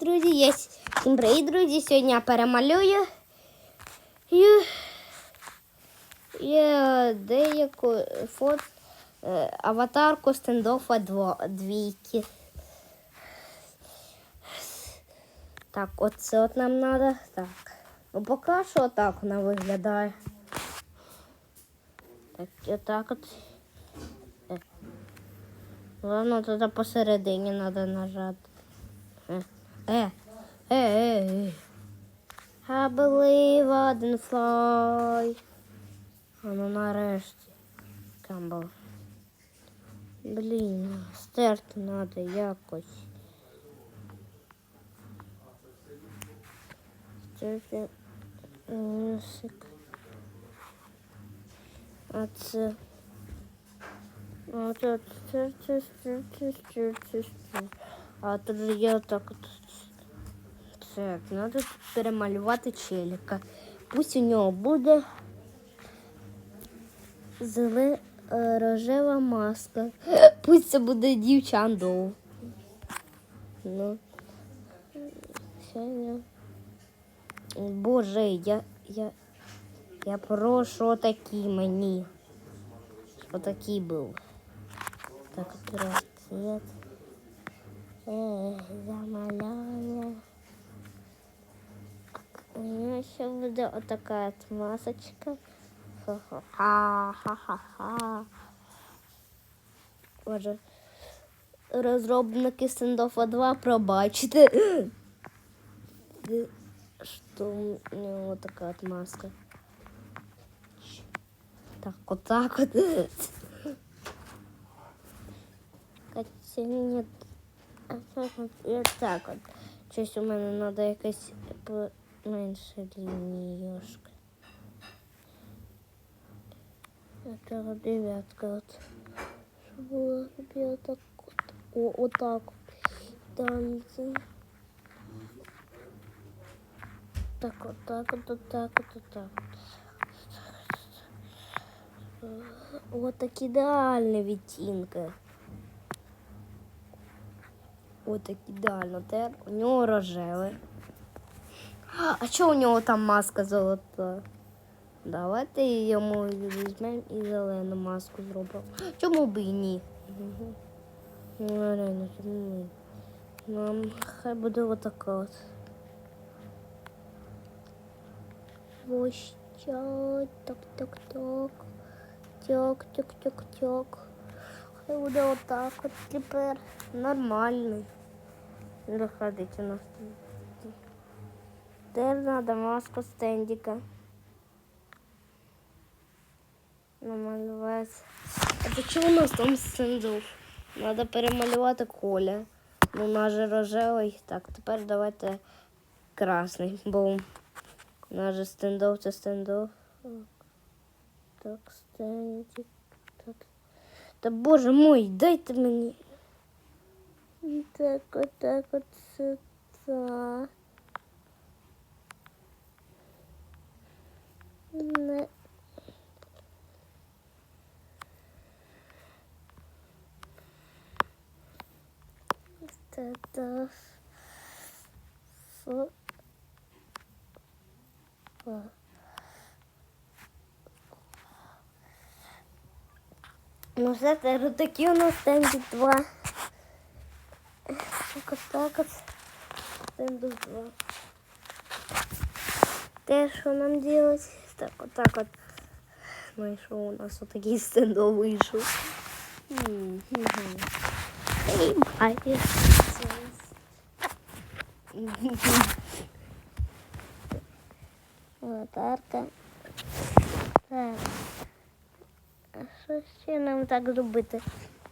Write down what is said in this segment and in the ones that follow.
друзі! С- Всім привіт, друзі! Сьогодні я перемалюю і... є деяку фото е, аватарку стендофа двійки. Так, оце от нам треба. Так. Ну поки що отак вона виглядає. Так, і отак от. Е. Ладно, тоді посередині треба нажати. Е, е, е. I believe I didn't fly. А ну нарешті. Камбл. Блін, стерти треба якось. Стерти. Мусик. А це. А стерти. А тут є отак от. Так, треба перемалювати челіка. Пусть у нього буде зеле е, рожева маска. Пусть це буде дівчандоу. Ну. Боже, я, я, я прошу отакий мені. Щоб отакий був. Так, цвет. Е, замаляю. У нього ще буде отака от масочка. Ха-ха-ха. Боже. Розробники Стендофа 2 пробачте. Що у нього така от маска. Так, отак от. Нет. А так от, і. Щось у мене треба якась менша лініюшка. Це дев'ятка от. Щоб було собі отак от. О, отак от. Танці. Так, отак от, отак от, отак от. От так ідеальна відтінка. От так ідеально. Тепер у нього рожеве. А чого у нього там маска золота? Давайте йому візьмемо і зелену маску зробимо. Чому б і ні? Ну, реально, чому ні? Нам хай буде отака от. Ось так, так, так. Тьок, тьок, тьок, тьок. Хай буде отак от тепер. Нормальний. Заходить у нас. Тепер треба маску стендика. Намалювати. А то чого у нас там стендов? Треба перемалювати коля. Ну, нас же рожевий. Так, тепер давайте красний. Бум. У нас же стендов це стендов. Так, стендик. Так. Та боже мой, дайте мені. Так, от так, от сюди. Ну все, це такі у нас стенді два. Так от так от. Стенду два. Те, що нам делать? Так, от так от. Що у нас отакий стендов вийшов. Лотарка. Так. А що ще нам так зробити?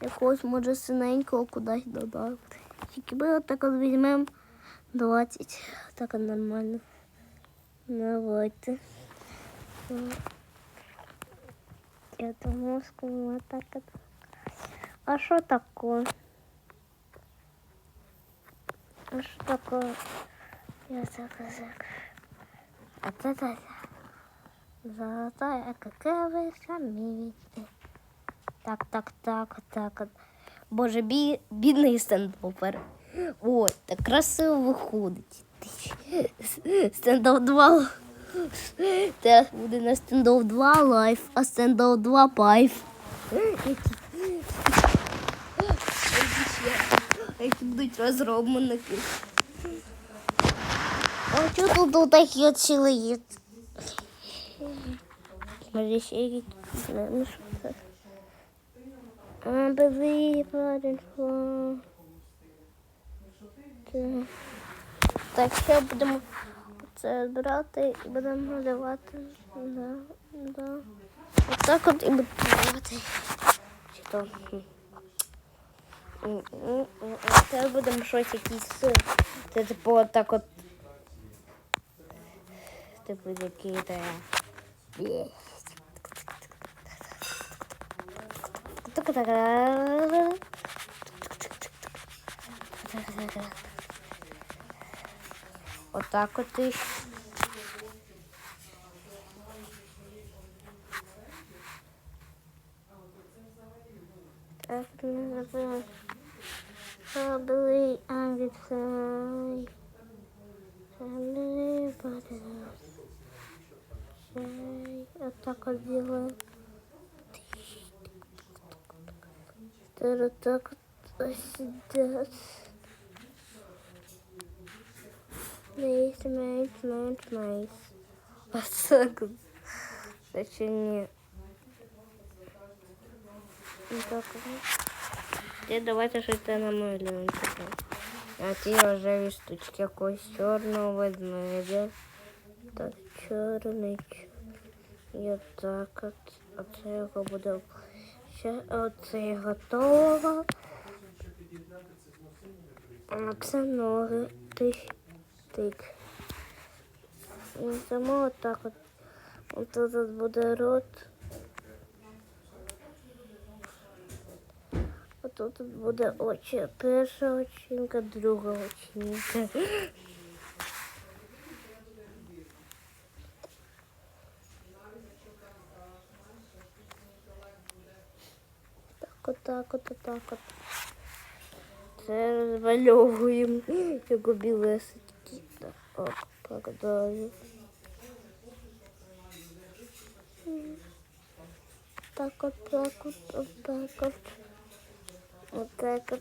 Якогось може синенького кудись додати. Тільки ми отак от візьмемо 20. Так нормально. Давайте. Это мозг вот так вот. А что такое? А что такое? Я так. А это это. Золотая, какая вы сами видите. Так, так, так, так. Боже, бі, бідний стендопер. Ой, так красиво виходить. Стендов 2. Це буде на стендов 2 лайф, а стендов 2 пайф. Які будуть розробники. А що тут у такі цілий? Смотри, ще якісь. I believe I did fall. Так. Ще будемо це брати і будемо малювати. Да, да. Отак от і будемо малювати. Чи то. Це будемо щось якісь. Це типу отак от. Типу який то. Отак от і. Так, не забувай. Probably I would fly. Probably, but Say, отак от делаем. Теперь вот так вот сидят. Мейс, мейс, мейс, мейс. Так так. Теперь давайте щось намалюємо. А ті рожеві штучки якогось чорного ведмедя. Так, чорний. І отак от. Оце його буде. Ще оце готово. Це ноги. Тих, тик. І само отак от. От тут буде рот. тут тут буде очі. Перша очінка, друга очінка. Так, отак, от, отак, от. Це розмальовуємо, як у білесенькі. Так, от, так далі. Так от, так от, отак от. Отак от.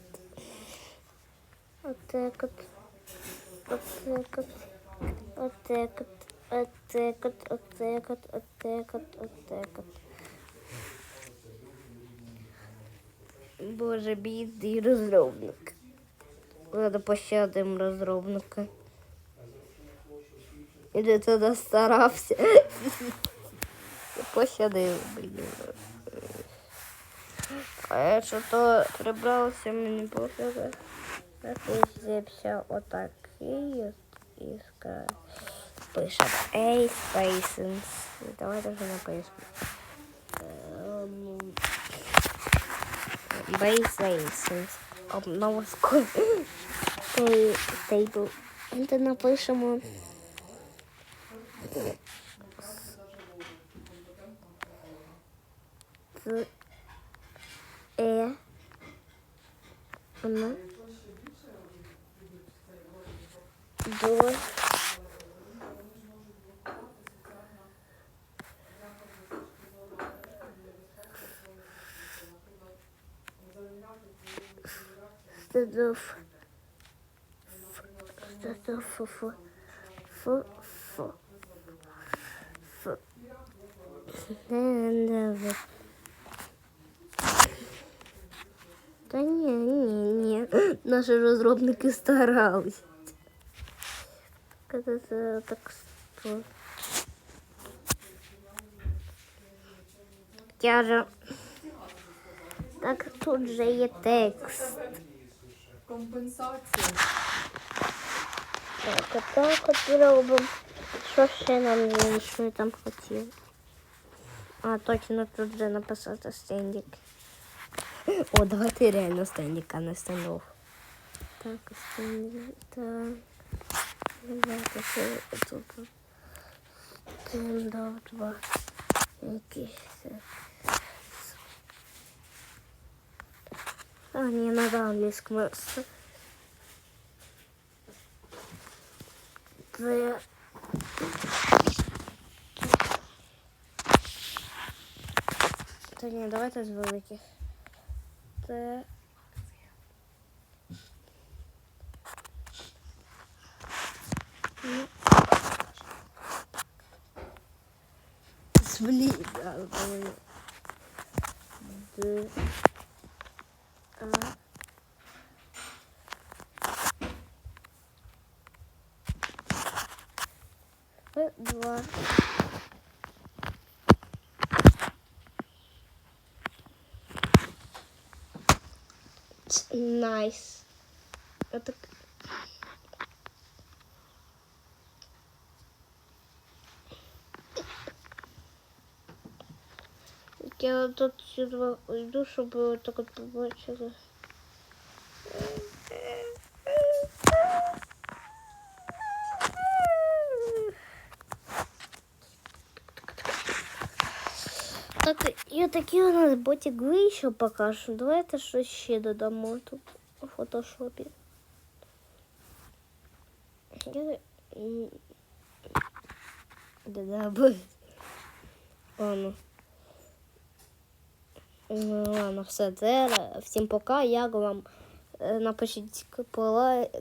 Отак от. Отак от. Отак от. Отак от, отак от, отак от, отак от. Боже, бідний розробник. Ладно, пощадимо розробника. Іди туди старався. Пощадив, блін. А я що-то прибрався мені пофіга. Напишемся отакий от і ска- пишемо A Spacens. Давайте вже напишемо. Ем, Base Spacens. Обнова скоро. Тейбл. Це напишемо. З Е. Вона. До. Стадов. Стадов. Фу. Фу. Фу. Та ні, ні, ні. Наші розробники старались. Коли це так сто. Я же. Так тут же є текст. Компенсація. Так, а так от робимо. Що ще нам є, що я там хотів? А, точно тут вже написати стендик. О, давайте реально стендик, а не стендов. Так, стендик, так. Давайте ще тут. Стендов два. Якийсь. це. А, не надо англійському. Це. Та ні, давайте з великих. Це. Ну. З блін, да, давай. Д. А. П, Два. Найс. Это... к- Я тут сюди йду, щоб ви так от побачили. Так, і такий у нас ботик вийшов поки що. Давайте щось ще додамо тут у фотошопі. Ладно. Ну, ладно, все це. Всім пока. Як вам? Е, Напишіть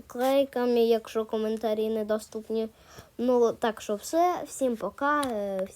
клейками, якщо коментарі недоступні. Ну, так що все. Всім пока. е,